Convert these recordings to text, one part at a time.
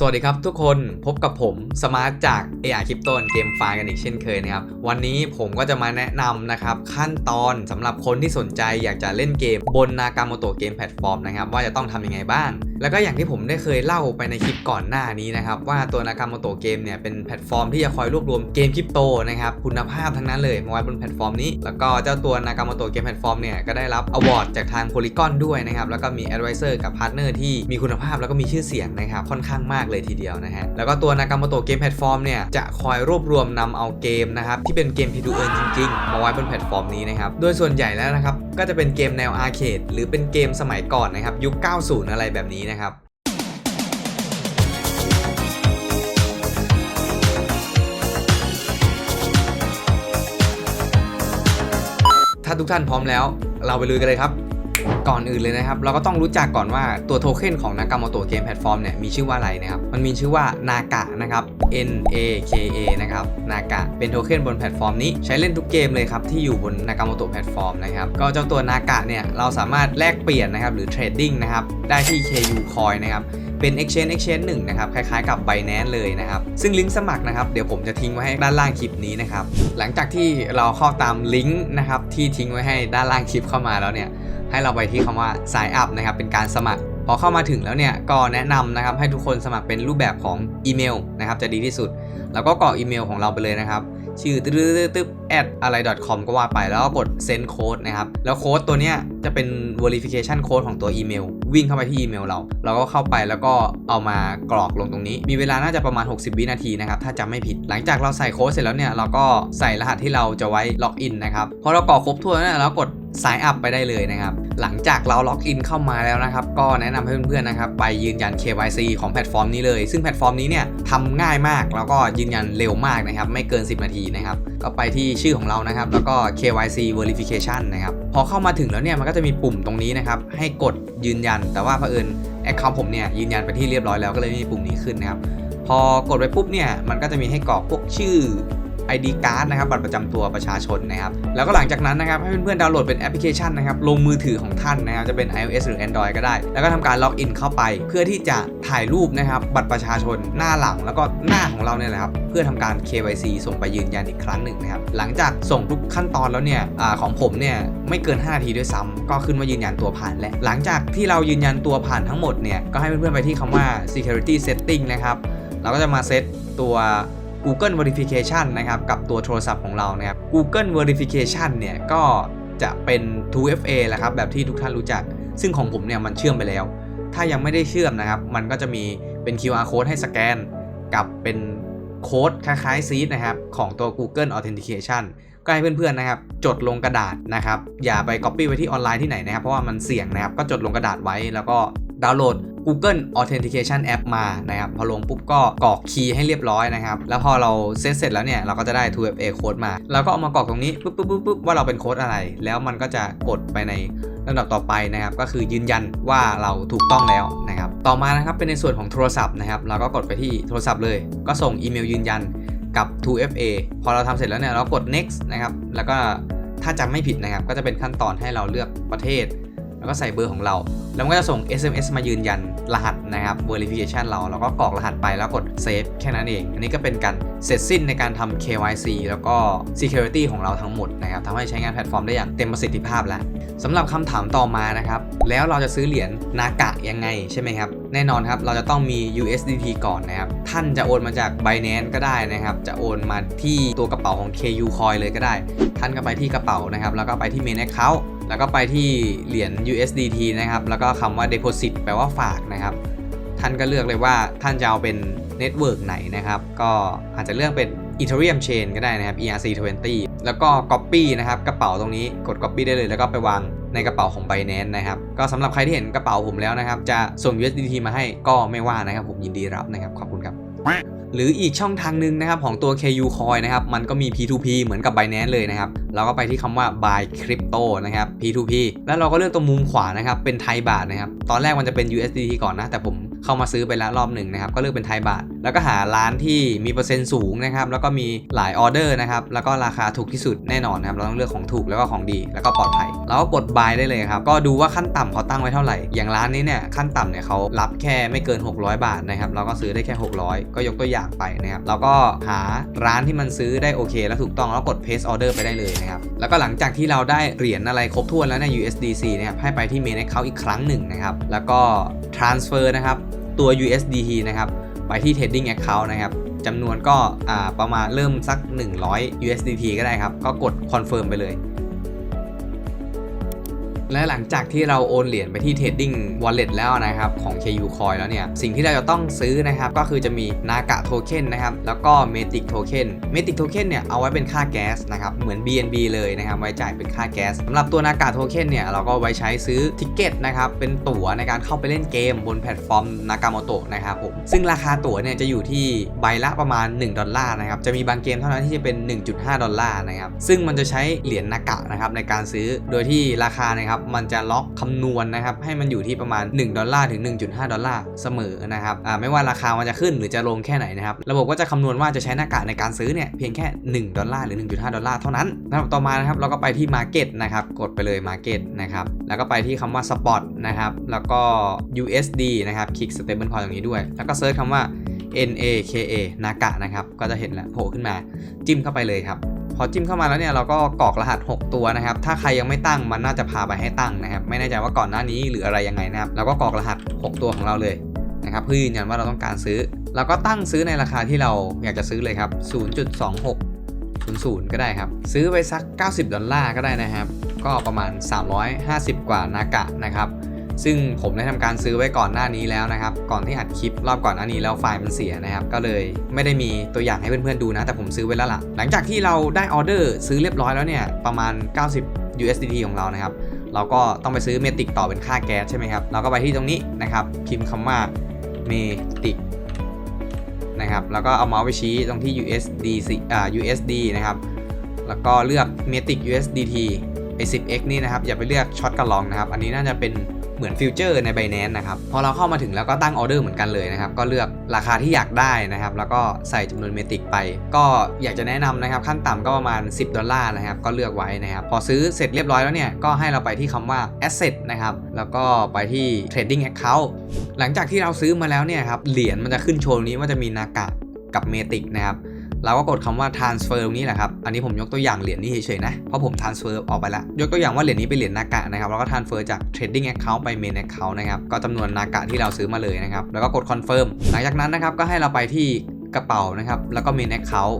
สวัสดีครับทุกคนพบกับผมสมาร์ทจาก AR Crypto เกมไฟกันอีกเช่นเคยนะครับ วันนี้ผมก็จะมาแนะนำนะครับ ขั้นตอนสำหรับคนที่สนใจอยากจะเล่นเกมบนนากาโมโตเกมแพลตฟอร์มนะครับ ว่าจะต้องทำยังไงบ้าง แล้วก็อย่างที่ผมได้เคยเล่าไปในคลิปก่อนหน้านี้นะครับ ว่าตัวนากาโมโตเกมเนี่ยเป็นแพลตฟอร์มที่จะคอยรวบรวมเกมคริปโตนะครับคุณภาพทั้งนั้นเลยมาไว้บนแพลตฟอร์มนี้ แล้วก็เจ้าตัวนากาโมโตเกมแพลตฟอร์มเนี่ยก็ได้รับอวอร์ดจากทางโพลีกอนด้วยนะครับแล้วก็มีแอดไวเซอร์กับพาร์ทเนอร์ที่มีคุณภาพแล้วก็มีชื่อเสียงนะครับค่อนข้างมากเลยทีเดียวนะฮะ แล้วก็ตัวนากามโตเกมแพลตฟอร์มเนี่ย จะคอยรวบรวมนำเอาเกมนะครับ ที่เป็นเกม P2E จริงๆ มาไว้บนแพลตฟอร์มนี้นะครับ โดยส่วนใหญ่แล้วนะครับ ก็จะเป็นเกมแนวอาร์เคดหรือเป็นเกมสมัยก่อนนะครับ ยุค 90 อะไรแบบนี้นะครับถ้าทุกท่านพร้อมแล้ว เราไปลุยกันเลยครับ ก่อนอื่นเลยนะครับ เราก็ต้องรู้จักก่อนว่าตัวโทเค็นของนากาโมโตเกมแพลตฟอร์มเนี่ยมีชื่อว่าอะไรนะครับ มันมีชื่อว่านากะนะครับ N A K A นะครับนากะเป็นโทเค็นบนแพลตฟอร์มนี้ใช้เล่นทุกเกมเลยครับ ที่อยู่บนนากาโมโตแพลตฟอร์มนะครับ ก็เจ้าตัวนากะเนี่ยเราสามารถแลกเปลี่ยนนะครับหรือเทรดดิ้งนะครับได้ที่ KU Coin นะครับ เป็น Exchange Exchange 1นะครับคล้ายๆกับ Binance เลยนะครับ ซึ่งลิงก์สมัครนะครับเดี๋ยวผมจะทิ้งไว้ให้ด้านล่างคลิปนี้นะครับหลังจากที่เราเข้าตามลิงก์นะครับที่ทิ้งไว้ให้ด้านล่างคลิปเข้ามาแล้วเนี่ยให้เราไปที่คำว่า sign up นะครับเป็นการสมัครพอเข้ามาถึงแล้วเนี่ยก็แนะนำนะครับให้ทุกคนสมัครเป็นรูปแบบของอีเมลนะครับจะดีที่สุด แล้วก็กรอกอีเมลของเราไปเลยนะครับ ชื่อตึ๊ดตึ๊บแอดอะไร .com ก็ว่าไปแล้วก็กด send code นะครับ แล้วโค้ดตัวเนี้ยจะเป็น verification code ของตัวอีเมล วิ่งเข้าไปที่อีเมลเรา เราก็เข้าไปแล้วก็เอามากรอกลงตรงนี้ มีเวลาน่าจะประมาณ 60 วินาทีนะครับ ถ้าจำไม่ผิด หลังจากเราใส่โค้ดเสร็จแล้วเนี่ย เราก็ใส่รหัสที่เราจะไว้ล็อกอินนะครับ พอเรากรอกครบถ้วนแล้วเรากด sign up ไปได้เลยนะครับ หลังจากเราล็อกอินเข้ามาแล้วนะครับ ก็แนะนำให้เพื่อนๆนะครับไปยืนยัน KYC ของแพลตฟอร์มนี้เลย ซึ่งแพลตฟอร์มนี้เนี่ยทำง่ายมากแล้วก็ยืนยันเร็วมากนะครับ ไม่เกิน 10 นาทีนะครับ ก็ไปที่ชื่อของเรานะครับ แล้วก็ KYC verification นะครับ พอเข้ามาถึงแล้วเนี่ยมันก็จะมีปุ่มตรงนี้นะครับ ให้กดยืนยัน แต่ว่าเผอิญแอคเคาท์ผมเนี่ยยืนยันไปที่เรียบร้อยแล้วก็เลยไม่มีปุ่มนี้ขึ้นนะครับพอกดไปปุ๊บเนี่ยมันก็จะมีให้กรอกพวกชื่อ ID card นะครับบัตรประจำตัวประชาชนนะครับแล้วก็หลังจากนั้นนะครับให้เพื่อนๆดาวน์โหลดเป็นแอปพลิเคชันนะครับลงมือถือของท่านนะครับจะเป็น iOS หรือ Android ก็ได้ แล้วก็ทำการล็อกอินเข้าไป เพื่อที่จะถ่ายรูปนะครับบัตรประชาชนหน้าหลังแล้วก็หน้าของเราเนี่ยแหละครับเพื่อทำการ KYC ส่งไปยืนยันอีกครั้งหนึ่งนะครับหลังจากส่งทุกขั้นตอนแล้วเนี่ยอของผมเนี่ยไม่เกิน 5 นาทีด้วยซ้ำก็ขึ้นว่ายืนยันตัวผ่านและ หลังจากที่เรายืนยันตัวผ่านทั้งหมดเนี่ยก็ให้เพื่อนๆไปที่คำว่า security setting นะครับเราก็จะมาเซตตัว Google Verification นะครับกับตัวโทรศัพท์ของเรานะครับ Google Verification เนี่ยก็จะเป็น 2FA แหละครับแบบที่ทุกท่านรู้จัก ซึ่งของผมเนี่ยมันเชื่อมไปแล้ว ถ้ายังไม่ได้เชื่อมนะครับ มันก็จะมีเป็น QR code ให้สแกน กับเป็นโค้ดคล้ายๆซีดนะครับของตัว Google Authentication ก็ให้เพื่อนๆนะครับจดลงกระดาษนะครับอย่าไป Copy ไว้ที่ออนไลน์ที่ไหนนะครับเพราะว่ามันเสี่ยงนะครับก็จดลงกระดาษไว้แล้วก็ดาวน์โหลด Google Authentication App มานะครับพอลงปุ๊บก็กรอกคีย์ให้เรียบร้อยนะครับ แล้วพอเราเซตเสร็จแล้วเนี่ย เราก็จะได้ 2FA โค้ดมา แล้วก็เอามากรอกตรงนี้ปุ๊บปุ๊บปุ๊บปุ๊บว่าเราเป็นโค้ดอะไร แล้วมันก็จะกดไปในลำดับต่อไปนะครับ ก็คือยืนยันว่าเราถูกต้องแล้วนะครับ ต่อมานะครับเป็นในส่วนของโทรศัพท์นะครับ เราก็กดไปที่โทรศัพท์เลย ก็ส่งอีเมลยืนยันกับ 2FA พอเราทำเสร็จแล้วเนี่ยเรากด next นะครับ แล้วก็ถ้าจำไม่ผิดนะครับ ก็จะเป็นขั้นตอนให้เราเลือกประเทศ แล้วก็ใส่เบอร์ของเรา แล้วมันก็จะส่ง SMS มายืนยันรหัสนะครับ verification เราเราก็กรอกรหัสไปแล้วกด save แค่นั้นเอง อันนี้ก็เป็นการเสร็จสิ้นในการทำ KYC แล้วก็ security ของเราทั้งหมดนะครับทำให้ใช้งานแพลตฟอร์มได้อย่างเต็มประสิทธิภาพแล้วสำหรับคำถามต่อมานะครับ แล้วเราจะซื้อเหรียญนากะยังไงใช่ไหมครับ แน่นอนครับ เราจะต้องมี USDT ก่อนนะครับ ท่านจะโอนมาจาก Binance ก็ได้นะครับ จะโอนมาที่ตัวกระเป๋าของ KU Coin เลยก็ได้ ท่านก็ไปที่กระเป๋านะครับ แล้วก็ไปที่ Main Account แล้วก็ไปที่เหรียญ USDT นะครับ แล้วก็คำว่า deposit แปลว่าฝากนะครับ ท่านก็เลือกเลยว่าท่านจะเอาเป็นเน็ตเวิร์กไหนนะครับ ก็อาจจะเลือกเป็น Ethereum Chain ก็ได้นะครับ ERC20 แล้วก็ Copy นะครับ กระเป๋าตรงนี้กด Copy ได้เลย แล้วก็ไปวางในกระเป๋าของ Binance นะครับ ก็สำหรับใครที่เห็นกระเป๋าผมแล้วนะครับ จะส่ง USDT มาให้ก็ไม่ว่านะครับ ผมยินดีรับนะครับ ขอบคุณครับ หรืออีกช่องทางหนึ่งนะครับของตัว KU Coin นะครับมันก็มี P2P เหมือนกับ Binance เลยนะครับเราก็ไปที่คำว่า Buy Crypto นะครับ P2P แล้วเราก็เลือกตรงมุมขวานะครับเป็นไทยบาทนะครับตอนแรกมันจะเป็น USDT ก่อนนะแต่ผม เข้ามาซื้อไปแล้วรอบหนึ่งนะครับก็เลือกเป็นไทยบาท แล้วก็หาร้านที่มีเปอร์เซ็นต์สูงนะครับแล้วก็มีหลายออเดอร์นะครับแล้วก็ราคาถูกที่สุดแน่นอนนะครับเราต้องเลือกของถูกแล้วก็ของดีแล้วก็ปลอดภัย แล้วก็กด buy ได้เลยครับก็ดูว่าขั้นต่ำเขาตั้งไว้เท่าไหร่อย่างร้านนี้เนี่ยขั้นต่ำเนี่ยเขารับแค่ไม่เกิน 600 บาทนะครับเราก็ซื้อได้แค่ 600 ก็ยกตัวอย่างไปนะครับแล้วก็หาร้านที่มันซื้อได้โอเค แล้วถูกต้องแล้วกด paste order ไปได้เลยนะครับแล้วก็หลังจากที่เราได้เหรียญอะไรครบถ้วนแล้วใน USDC นะครับให้ไปที่ main account อีกครั้งหนึ่งนะครับแล้วก็ transfer นะครับ ตัว USDT นะครับไปที่ trading account นะครับจำนวนก็ประมาณเริ่มสัก 100 USDT ก็ได้ครับ ก็กด confirm ไปเลย และหลังจากที่เราโอนเหรียญไปที่ Trading Wallet แล้วนะครับของ KU Coin แล้วเนี่ย สิ่งที่เราจะต้องซื้อนะครับก็คือจะมี Naga Token นะครับแล้วก็ Matic Token Matic Token เนี่ยเอาไว้เป็นค่าแก๊สนะครับเหมือน BNB เลยนะครับไว้จ่ายเป็นค่าแก๊สสำหรับตัว Naga Token เนี่ยเราก็ไว้ใช้ซื้อทิกเก็ตนะครับเป็นตั๋วในการเข้าไปเล่นเกมบนแพลตฟอร์ม Nakamoto นะครับผมซึ่งราคาตั๋วเนี่ยจะอยู่ที่ใบละประมาณ 1 ดอลลาร์นะครับจะมีบางเกมเท่านั้นที่จะเป็น 1.5 ดอลลาร์นะครับซึ่งมันจะใช้เหรียญนากะนะครับในการซื้อโดยที่ราคานะครับมันจะล็อกคำนวณนะครับให้มันอยู่ที่ประมาณ 1 ดอลลาร์ถึง 1.5 ดอลลาร์เสมอนะครับอ่าไม่ว่าราคามันจะขึ้นหรือจะลงแค่ไหนนะครับระบบก็จะคำนวณว่าจะใช้หน้ากากในการซื้อเนี่ยเพียงแค่ 1 ดอลลาร์หรือ 1.5 ดอลลาร์เท่านั้นนะครับต่อมานะครับเราก็ไปที่ Market นะครับกดไปเลย Market นะครับแล้วก็ไปที่คำว่า Spot นะครับแล้วก็ USD นะครับคลิก Stable Coin ตรงนี้ด้วย แล้วก็เซิร์ชคำว่า NAKA นากะนะครับ ก็จะเห็นแล้วโผล่ขึ้นมาจิ้มเข้าไปเลยครับ พอจิ้มเข้ามาแล้วเนี่ยเราก็กรอกรหัส 6 ตัวนะครับ ถ้าใครยังไม่ตั้งมันน่าจะพาไปให้ตั้งนะครับ ไม่แน่ใจว่าก่อนหน้านี้หรืออะไรยังไงนะครับเราก็กรอกรหัส 6 ตัวของเราเลยนะครับเพื่อยืนยันว่าเราต้องการซื้อ เราก็ตั้งซื้อในราคาที่เราอยากจะซื้อเลยครับ 0.2600 ก็ได้ครับ ซื้อไปสัก 90 ดอลลาร์ก็ได้นะครับ ก็ประมาณ 350 กว่านากะนะครับ ซึ่งผมได้ทำการซื้อไว้ก่อนหน้านี้แล้วนะครับ ก่อนที่อัดคลิปรอบก่อนหน้านี้แล้วไฟล์มันเสียนะครับ ก็เลยไม่ได้มีตัวอย่างให้เพื่อนๆดูนะ แต่ผมซื้อไว้แล้วล่ะ หลังจากที่เราได้ออเดอร์ซื้อเรียบร้อยแล้วเนี่ย ประมาณ 90 USDT ของเรานะครับ เราก็ต้องไปซื้อเมติกต่อเป็นค่าแก๊สใช่ไหมครับ เราก็ไปที่ตรงนี้นะครับ พิมพ์คำว่าเมติกนะครับ แล้วก็เอาเมาส์ไปชี้ตรงที่ USD อ่า USD นะครับ แล้วก็เลือก Matic USDT ไอ 10x นี่นะครับ อย่าไปเลือกช็อตกระลองนะครับ อันนี้น่าจะเป็น เหมือนฟิวเจอร์ใน Binance นะครับ พอเราเข้ามาถึงแล้วก็ตั้งออเดอร์เหมือนกันเลยนะครับ ก็เลือกราคาที่อยากได้นะครับ แล้วก็ใส่จำนวนเมติกไป ก็อยากจะแนะนำนะครับขั้นต่ำก็ประมาณ 10 ดอลลาร์นะครับ ก็เลือกไว้นะครับ พอซื้อเสร็จเรียบร้อยแล้วเนี่ย ก็ให้เราไปที่คำว่า asset นะครับ แล้วก็ไปที่ trading account หลังจากที่เราซื้อมาแล้วเนี่ยครับ เหรียญมันจะขึ้นโชว์นี้ว่าจะมีนากะกับเมติกนะครับ เราก็กดคำว่า transfer ตรงนี้แหละครับ อันนี้ผมยกตัวอย่างเหรียญนี้เฉยๆนะ เพราะผม transfer ออกไปแล้วยกตัวอย่างว่าเหรียญนี้เป็นเหรียญนากะนะครับ แล้วก็ transfer จาก trading account ไป main account นะครับ ก็จำนวนนากะที่เราซื้อมาเลยนะครับ แล้วก็กด confirm หลังจากนั้นนะครับ ก็ให้เราไปที่กระเป๋านะครับ แล้วก็ main account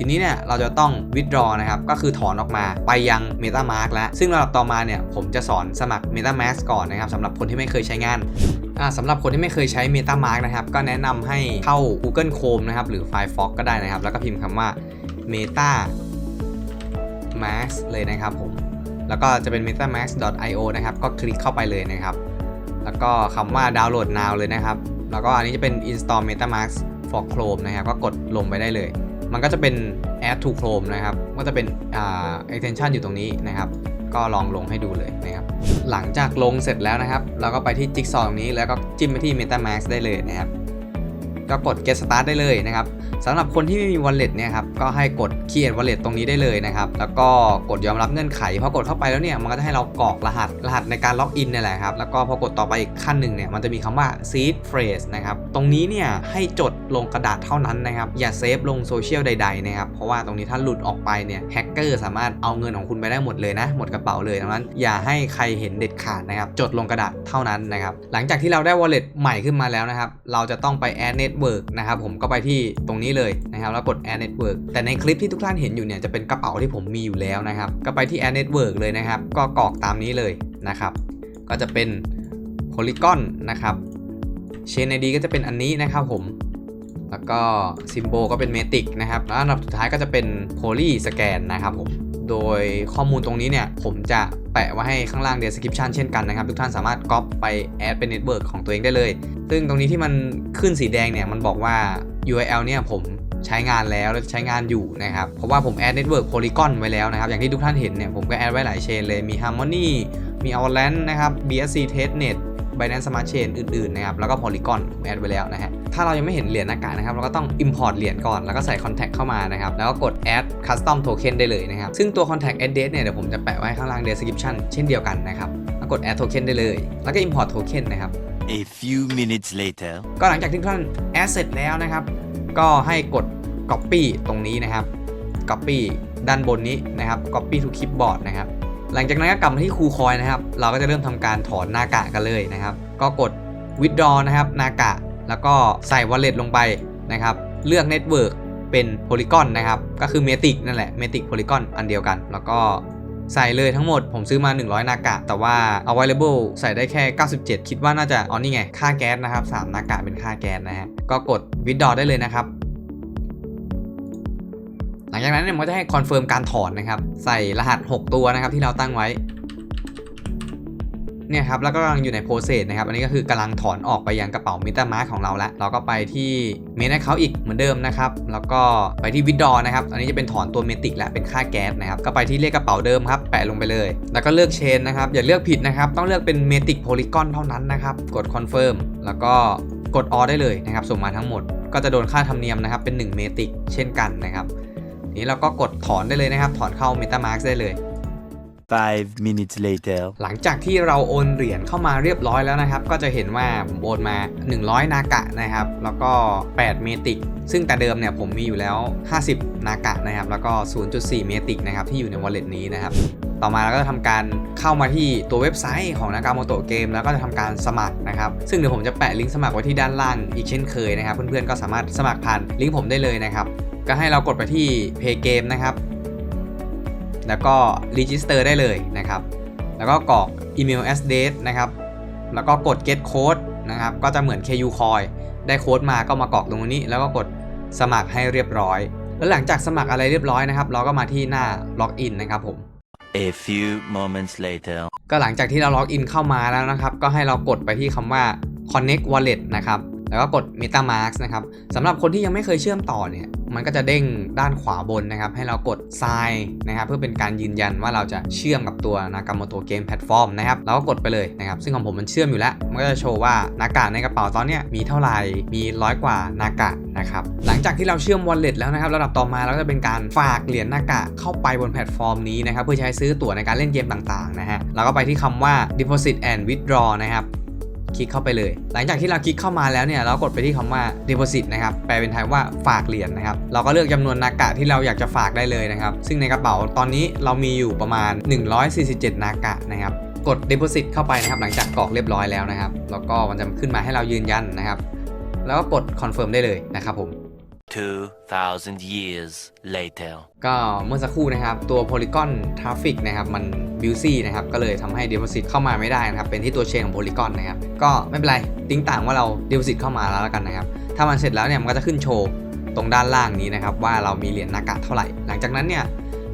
ทีนี้เนี่ยเราจะต้อง withdraw นะครับก็คือถอนออกมาไปยัง MetaMask แล้ว ซึ่งระดับต่อมาเนี่ยผมจะสอนสมัคร MetaMask ก่อนนะครับสำหรับคนที่ไม่เคยใช้งานสำหรับคนที่ไม่เคยใช้ MetaMask นะครับก็แนะนำให้เข้า Google Chrome นะครับหรือ Firefox ก็ได้นะครับ แล้วก็พิมพ์คำว่า MetaMask เลยนะครับผมแล้วก็จะเป็น metamask.io นะครับ ก็คลิกเข้าไปเลยนะครับ แล้วก็คำว่า download now เลยนะครับ แล้วก็อันนี้จะเป็น install metamask for chrome นะครับ ก็กดลงไปได้เลย มันก็จะเป็น add to chrome นะครับ ก็จะเป็นอ่า extension อยู่ตรงนี้นะครับ ก็ลองลงให้ดูเลยนะครับ หลังจากลงเสร็จแล้วนะครับ เราก็ไปที่จิ๊กซอตรงนี้แล้วก็จิ้มไปที่ MetaMask ได้เลยนะครับ ก็กด get start ได้เลยนะครับสำหรับคนที่ไม่มี wallet เนี่ยครับก็ให้กด create wallet ตรงนี้ได้เลยนะครับแล้วก็กดยอมรับเงื่อนไขพอกดเข้าไปแล้วเนี่ยมันก็จะให้เรากรอกรหัสรหัสในการล็อกอินนี่แหละครับแล้วก็พอกดต่อไปอีกขั้นหนึ่งเนี่ยมันจะมีคำว่า seed phrase นะครับตรงนี้เนี่ยให้จดลงกระดาษเท่านั้นนะครับอย่าเซฟลงโซเชียลใดๆนะครับเพราะว่าตรงนี้ถ้าหลุดออกไปเนี่ยแฮกเกอร์สามารถเอาเงินของคุณไปได้หมดเลยนะหมดกระเป๋าเลยดังนั้น อย่าให้ใครเห็นเด็ดขาดนะครับจดลงกระดาษเท่านั้นนะครับหลังจากที่เราได้ wallet ใหม่ขึ้นมาแล้วนะครับเราจะต้องไป add network นะครับผมก็ไปที่ตรงนี้เลยนะครับแล้วกด add network แต่ในคลิปที่ทุกท่านเห็นอยู่เนี่ยจะเป็นกระเป๋าที่ผมมีอยู่แล้วนะครับก็ไปที่ add network เลยนะครับ ก็กรอกตามนี้เลยนะครับ ก็จะเป็น polygon นะครับ chain id ก็จะเป็นอันนี้นะครับผมแล้วก็ symbol ก็เป็น matic นะครับแล้วอันดับสุดท้ายก็จะเป็น poly scan นะครับผม โดยข้อมูลตรงนี้เนี่ย ผมจะแปะไว้ให้ข้างล่าง description เช่นกันนะครับ ทุกท่านสามารถก๊อปไป add เป็น network ของตัวเองได้เลย ซึ่งตรงนี้ที่มันขึ้นสีแดงเนี่ย มันบอกว่า URL เนี่ยผมใช้งานแล้วและใช้งานอยู่นะครับ เพราะว่าผม add network polygon ไว้แล้วนะครับ อย่างที่ทุกท่านเห็นเนี่ย ผมก็ add ไว้หลายเชนเลย มี harmony มี avalanche นะครับ bsc testnet Binance Smart Chain อื่นๆนะครับแล้วก็ Polygon ผมแอดไว้แล้วนะฮะถ้าเรายังไม่เห็นเหรียญหน้ากากนะครับเราก็ต้อง import เหรียญก่อนแล้วก็ใส่ contact เข้ามานะครับแล้วก็กด add custom token ได้เลยนะครับซึ่งตัว contact address เนี่ยเดี๋ยวผมจะแปะไว้ข้างล่าง description เช่นเดียวกันนะครับแล้วกด add token ได้เลย แล้วก็ import token นะครับ A few minutes later. ก็หลังจากที่ท่าน add เสร็จแล้วนะครับ ก็ให้กด copy ตรงนี้นะครับ copy ด้านบนนี้นะครับ copy to clipboard นะครับ หลังจากนั้นก็กลับมาที่คูคอยนะครับ เราก็จะเริ่มทำการถอนนากะกันเลยนะครับ ก็กด withdraw นะครับนากะ แล้วก็ใส่ wallet ลงไปนะครับ เลือก network เป็น polygon นะครับ ก็คือ matic นั่นแหละ matic polygon อันเดียวกัน แล้วก็ใส่เลยทั้งหมดผมซื้อมา 100 นากะ แต่ว่า available ใส่ได้แค่ 97 คิดว่าน่าจะอ๋อนี่ไง ค่าแก๊สนะครับ 3 นากะเป็นค่าแก๊สนะฮะ ก็กด withdraw ได้เลยนะครับ ลังจากนั้นเนี่ยมันก็จะให้คอนเฟิร์มการถอนนะครับ ใส่รหัส 6 ตัวนะครับที่เราตั้งไว้ เนี่ยครับ แล้วก็กำลังอยู่ในโปรเซสนะครับ อันนี้ก็คือกำลังถอนออกไปยังกระเป๋า MetaMask ของเราแล้ว เราก็ไปที่เมน Account อีกเหมือนเดิมนะครับ แล้วก็ไปที่ Withdraw นะครับ อันนี้จะเป็นถอนตัวเมติกและเป็นค่าแก๊สนะครับ ก็ไปที่เลขกระเป๋าเดิมครับ แปะลงไปเลย แล้วก็เลือกเชนนะครับ อย่าเลือกผิดนะครับ ต้องเลือกเป็นเมติกโพลีกอนเท่านั้นนะครับ กด Confirm แล้วก็กด All ได้เลยนะครับ ส่งมาทั้งหมด ก็จะโดนค่าธรรมเนียมนะครับ เป็น 1 เมติก เช่นกันนะครับ นี้เราก็กดถอนได้เลยนะครับ ถอนเข้า MetaMask ได้เลย Five minutes later. หลังจากที่เราโอนเหรียญเข้ามาเรียบร้อยแล้วนะครับ ก็จะเห็นว่าผมโอนมา 100 นากะนะครับ แล้วก็ 8 เมติก ซึ่งแต่เดิมเนี่ยผมมีอยู่แล้ว 50 นากะนะครับ แล้วก็ 0.4 เมติกนะครับ ที่อยู่ใน wallet นี้นะครับ ต่อมาเราก็จะทำการเข้ามาที่ตัวเว็บไซต์ของนากาโมโตะเกมแล้วก็จะทำการสมัครนะครับ ซึ่งเดี๋ยวผมจะแปะลิงก์สมัครไว้ที่ด้านล่างอีกเช่นเคยนะครับ เพื่อนๆก็สามารถสมัครผ่านลิงก์ผมได้เลยนะครับ ก็ให้เรากดไปที่ Play Game นะครับ แล้วก็ Register ได้เลยนะครับ แล้วก็กรอกอีเมล address นะครับ แล้วก็กด get code นะครับ ก็จะเหมือน KU coin ได้โค้ดมาก็มากรอกตรงนี้ แล้วก็กดสมัครให้เรียบร้อย แล้วหลังจากสมัครอะไรเรียบร้อยนะครับ เราก็มาที่หน้า login นะครับผม A few moments later. ก็หลังจากที่เราล็อกอินเข้ามาแล้วนะครับ ก็ให้เรากดไปที่คำว่า connect wallet นะครับ แล้วก็กด metamask นะครับสำหรับคนที่ยังไม่เคยเชื่อมต่อเนี่ย มันก็จะเด้งด้านขวาบนนะครับ ให้เรากด sign นะครับ เพื่อเป็นการยืนยันว่าเราจะเชื่อมกับตัว Nakamoto Game Platform นะครับ เราก็กดไปเลยนะครับ ซึ่งของผมมันเชื่อมอยู่แล้ว มันก็จะโชว์ว่านากะในกระเป๋าตอนนี้มีเท่าไหร่ มีร้อยกว่านากะนะครับ หลังจากที่เราเชื่อม wallet แล้วนะครับ ระดับต่อมาเราก็จะเป็นการฝากเหรียญนากะเข้าไปบนแพลตฟอร์มนี้นะครับ เพื่อใช้ซื้อตั๋วในการเล่นเกมต่างๆนะฮะ เราก็ไปที่คำว่า deposit and withdraw นะครับ คลิกเข้าไปเลย หลังจากที่เราคลิกเข้ามาแล้วเนี่ยเรากดไปที่คำว่า deposit นะครับแปลเป็นไทยว่าฝากเหรียญนะครับเราก็เลือกจำนวนนากะที่เราอยากจะฝากได้เลยนะครับซึ่งในกระเป๋าตอนนี้เรามีอยู่ประมาณ 147 นากะนะครับกด deposit เข้าไปนะครับหลังจากกรอกเรียบร้อยแล้วนะครับแล้วก็มันจะขึ้นมาให้เรายืนยันนะครับแล้วก็กด confirm ได้เลยนะครับผม 2,000 years later. ก็เมื่อสักครู่นะครับ ตัว Polygon Traffic นะครับ มัน busy นะครับ ก็เลยทำให้ Deposit เข้ามาไม่ได้นะครับ เป็นที่ตัวเชนของ Polygon นะครับ ก็ไม่เป็นไร ติ้งต่างว่าเรา Deposit เข้ามาแล้วแล้วกันนะครับ ถ้ามันเสร็จแล้วเนี่ย มันก็จะขึ้นโชว์ตรงด้านล่างนี้นะครับ ว่าเรามีเหรียญนากะเท่าไหร่ หลังจากนั้นเนี่ย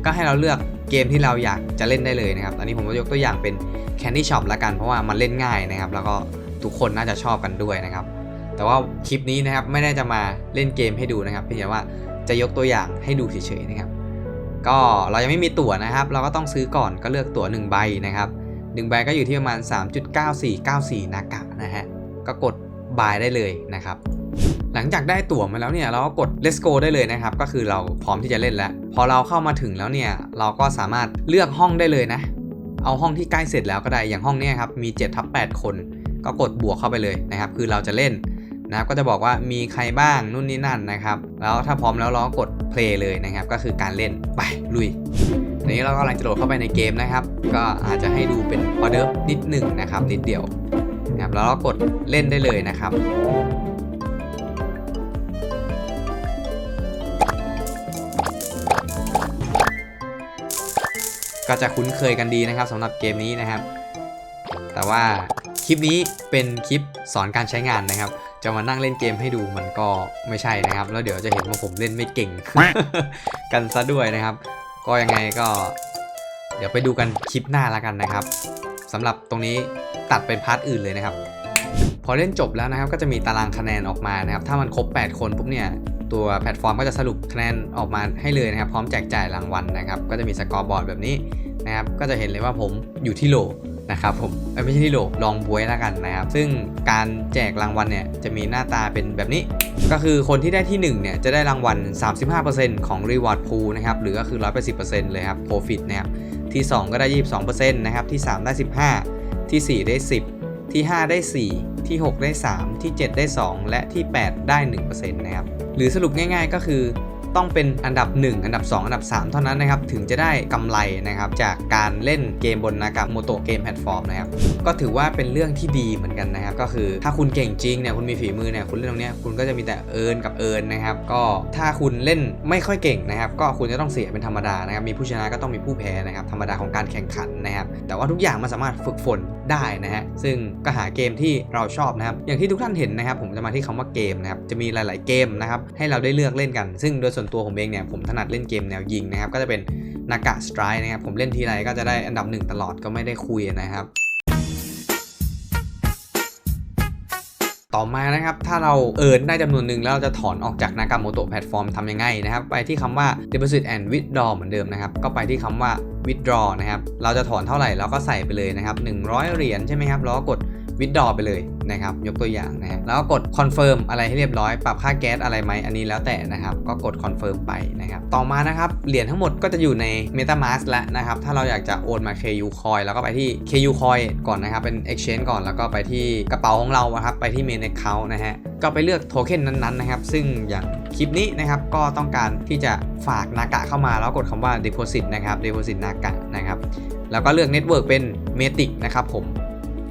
ก็ให้เราเลือกเกมที่เราอยากจะเล่นได้เลยนะครับตอนนี้ผมก็ยกตัวอย่างเป็น Candy Shop ละกัน เพราะว่ามันเล่นง่ายนะครับ แล้วก็ทุกคนน่าจะชอบกันด้วยนะครับ แต่ว่าคลิปนี้นะครับไม่ได้จะมาเล่นเกมให้ดูนะครับเพียงแต่ว่าจะยกตัวอย่างให้ดูเฉยๆนะครับ ก็เรายังไม่มีตั๋วนะครับ เราก็ต้องซื้อก่อนก็เลือกตั๋ว1ใบนะครับ1ใบก็อยู่ที่ประมาณ 3.9494นากะนะฮะก็กด buy ได้เลยนะครับ หลังจากได้ตั๋วมาแล้วเนี่ยเราก็กด let's go ได้เลยนะครับ ก็คือเราพร้อมที่จะเล่นแล้ว พอเราเข้ามาถึงแล้วเนี่ยเราก็สามารถเลือกห้องได้เลยนะ เอาห้องที่ใกล้เสร็จแล้วก็ได้อย่างห้องนี้ครับมี7ทับ8คน ก็กดบวกเข้าไปเลยนะครับ คือเราจะเล่น นะครับก็จะบอกว่ามีใครบ้างนู่นนี่นั่นนะครับ แล้วถ้าพร้อมแล้วเราก็กด play เลยนะครับ ก็คือการเล่นไปลุยนนี้เรากำลังจะโหลดเข้าไปในเกมนะครับ ก็อาจจะให้ดูเป็นออเดอร์นิดหนึ่งนะครับ นิดเดียวนะครับแล้วเรากดเล่นได้เลยนะครับก็จะคุ้นเคยกันดีนะครับสำหรับเกมนี้นะครับ แต่ว่าคลิปนี้เป็นคลิปสอนการใช้งานนะครับ จะมานั่งเล่นเกมให้ดูมันก็ไม่ใช่นะครับ แล้วเดี๋ยวจะเห็นว่าผมเล่นไม่เก่ง กันซะด้วยนะครับ ก็ยังไงก็ เดี๋ยวไปดูกันคลิปหน้าแล้วกันนะครับสำหรับตรงนี้ตัดเป็นพาร์ทอื่นเลยนะครับ พอเล่นจบแล้วนะครับ ก็จะมีตารางคะแนนออกมานะครับ ถ้ามันครบ 8 คนปุ๊บเนี่ยตัวแพลตฟอร์มก็จะสรุปคะแนนออกมาให้เลยนะครับ พร้อมแจกจ่ายรางวัลนะครับ ก็จะมีสกอร์บอร์ดแบบนี้นะครับ ก็จะเห็นเลยว่าผมอยู่ที่โหล นะครับผมไม่ใช่ที่โหลลองบวยแล้วกันนะครับ ซึ่งการแจกรางวัลเนี่ยจะมีหน้าตาเป็นแบบนี้ ก็คือคนที่ได้ที่ 1 เนี่ย จะได้รางวัล 35%ของ Reward Pool นะครับ หรือก็คือ 180%เลยครับ Profit นะครับ ที่ 2 ก็ได้ 22%นะครับ ที่ 3 ได้ 15 ที่ 4 ได้ 10 ที่ 5 ได้ 4 ที่ 6 ได้ 3 ที่ 7 ได้ 2 และที่ 8 ได้ 1%นะครับ หรือสรุปง่าย ๆ ก็คือ ต้องเป็นอันดับ 1 อันดับ 2 อันดับ 3 เท่านั้นนะครับถึงจะได้กำไรนะครับจากการเล่นเกมบนนากาโมโตเกมแพลตฟอร์มนะครับก็ถือว่าเป็นเรื่องที่ดีเหมือนกันนะครับก็คือถ้าคุณเก่งจริงเนี่ยคุณมีฝีมือเนี่ยคุณเล่นตรงเนี้ยคุณก็จะมีแต่เอิร์นกับเอิร์นนะครับก็ถ้าคุณเล่นไม่ค่อยเก่งนะครับก็คุณจะต้องเสียเป็นธรรมดานะครับมีผู้ชนะก็ต้องมีผู้แพ้นะครับธรรมดาของการแข่งขันนะครับแต่ว่าทุกอย่างมันสามารถฝึกฝนได้นะฮะซึ่งก็หาเกมที่เราชอบนะครับอย่างที่ทุกท่านเห็นนะครับ ผมจะมาที่คำว่าเกมนะครับจะมีหลาย ๆเกมนะครับให้เราได้เลือกเล่นกัน ซึ่งโดยส่วนตัวผมเองเนี่ยผมถนัดเล่นเกมแนวยิงนะครับก็จะเป็นนากะสไตร์นะครับผมเล่นทีไรก็จะได้อันดับหนึ่งตลอดก็ไม่ได้คุยนะครับ ต่อมานะครับถ้าเราเอิร์นได้จำนวนหนึ่งแล้วเราจะถอนออกจากนากาโมโตแพลตฟอร์มทำยังไงนะครับ ไปที่คำว่า deposit and withdraw เหมือนเดิมนะครับ ก็ไปที่คำว่า withdraw นะครับ เราจะถอนเท่าไหร่เราก็ใส่ไปเลยนะครับ100 เหรียญใช่ไหมครับแล้วก็กด withdraw ไปเลยนะครับ ยกตัวอย่างนะฮะแล้วก็กด confirm อะไรให้เรียบร้อย ปรับค่าแก๊สอะไรไหมอันนี้แล้วแต่นะครับ ก็กด confirm ไปนะครับ ต่อมานะครับ เหรียญทั้งหมดก็จะอยู่ใน metamask แล้วนะครับ ถ้าเราอยากจะโอนมา KU coin แล้วก็ไปที่ KU coin ก่อนนะครับ เป็น exchange ก่อนแล้วก็ไปที่กระเป๋าของเราอะครับ ไปที่ main account นะฮะ ก็ไปเลือกโทเค็นนั้นๆนะครับ ซึ่งอย่างคลิปนี้นะครับ ก็ต้องการที่จะฝากนากะเข้ามาแล้วกดคำว่า deposit นะครับ deposit นากะนะครับ แล้วก็เลือก network เป็น matic นะครับผม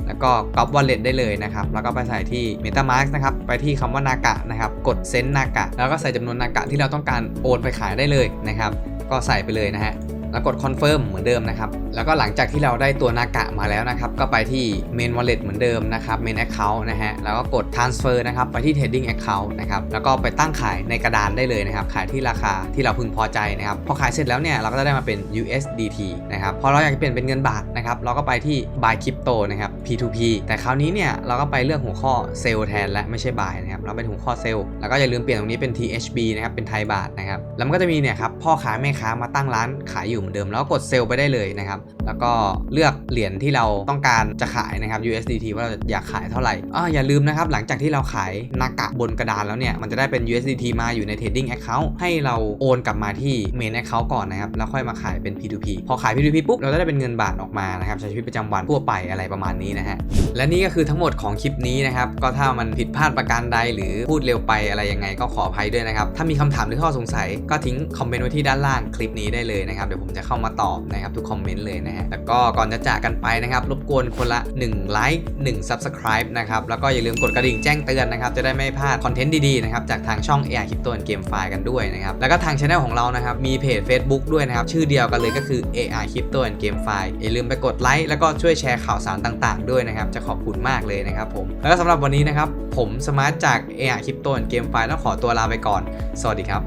แล้วก็ Cop Wallet ได้เลยนะครับ แล้วก็ไปใส่ที่ MetaMask นะครับ ไปที่คำว่านากะนะครับ กดเซ็นนากะ แล้วก็ใส่จำนวนนากะที่เราต้องการโอนไปขายได้เลยนะครับ ก็ใส่ไปเลยนะฮะ แล้วกด Confirm เหมือนเดิมนะครับ แล้วก็หลังจากที่เราได้ตัวนากะมาแล้วนะครับ ก็ไปที่ Main Wallet เหมือนเดิมนะครับ Main Account นะฮะ แล้วก็กด Transfer นะครับ ไปที่ Trading Account นะครับ แล้วก็ไปตั้งขายในกระดานได้เลยนะครับ ขายที่ราคาที่เราพึงพอใจนะครับ พอขายเสร็จแล้วเนี่ย เราก็จะได้มาเป็น USDT นะครับ พอเราอยากเปลี่ยนเป็นเงินบาทนะครับ เราก็ไปที่ Buy Crypto นะครับ P2P แต่คราวนี้เนี่ยเราก็ไปเลือกหัวข้อเซลแทนและไม่ใช่ Buy นะครับเราเป็นหัวข้อเซลแล้วก็อย่าลืมเปลี่ยนตรงนี้เป็น THB นะครับเป็นไทยบาทนะครับแล้วมันก็จะมีเนี่ยครับพ่อค้าแม่ค้ามาตั้งร้านขายอยู่เหมือนเดิม แล้วก็กดเซลไปได้เลยนะครับแล้วก็เลือกเหรียญที่เราต้องการจะขายนะครับ USDT ว่าเราอยากขายเท่าไหร่อ่าอย่าลืมนะครับหลังจากที่เราขายนากะบนกระดานแล้วเนี่ยมันจะได้เป็น USDT มาอยู่ใน Trading Account ให้เราโอนกลับมาที่ Main Account ก่อนนะครับแล้วค่อยมาขายเป็น P2P พอขาย P2P ปุ๊บเราจะได้เป็นเงินบาทออกมานะครับใช้ชีวิตประจำวันทั่วไปอะไรประมาณนี้นะฮะ และนี่ก็คือทั้งหมดของคลิปนี้นะครับ ก็ถ้ามันผิดพลาดประการใดหรือพูดเร็วไปอะไรยังไงก็ขออภัยด้วยนะครับ ถ้ามีคำถามหรือข้อสงสัย ก็ทิ้งคอมเมนต์ไว้ที่ด้านล่างคลิปนี้ได้เลยนะครับ เดี๋ยวผมจะเข้ามาตอบนะครับทุกคอมเมนต์เลยนะฮะ แล้วก็ก่อนจะจากกันไปนะครับ รบกวนคนละ1ไลค์1 Subscribe นะครับ แล้วก็อย่าลืมกดกระดิ่งแจ้งเตือนนะครับ จะได้ไม่พลาดคอนเทนต์ดีๆนะครับจากทางช่อง AI Crypto and Game File กันด้วยนะครับ แล้วก็ทางช anel ของเรานะครับมีเพจ Facebook ด้วยนะครับชื่อเดียวกันเลยก็คือ AI Crypto and Game File อย่าลืมไปกดไลค์แล้วก็ช่วยแชร์ข่าวสารต่างด้วยนะครับ จะขอบคุณมากเลยนะครับผม แล้วก็สำหรับวันนี้นะครับ ผมสมาร์ทจาก AR Crypto and Game File ต้องขอตัวลาไปก่อน สวัสดีครับ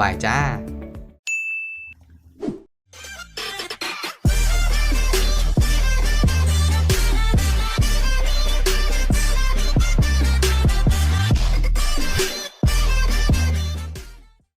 บายจ้า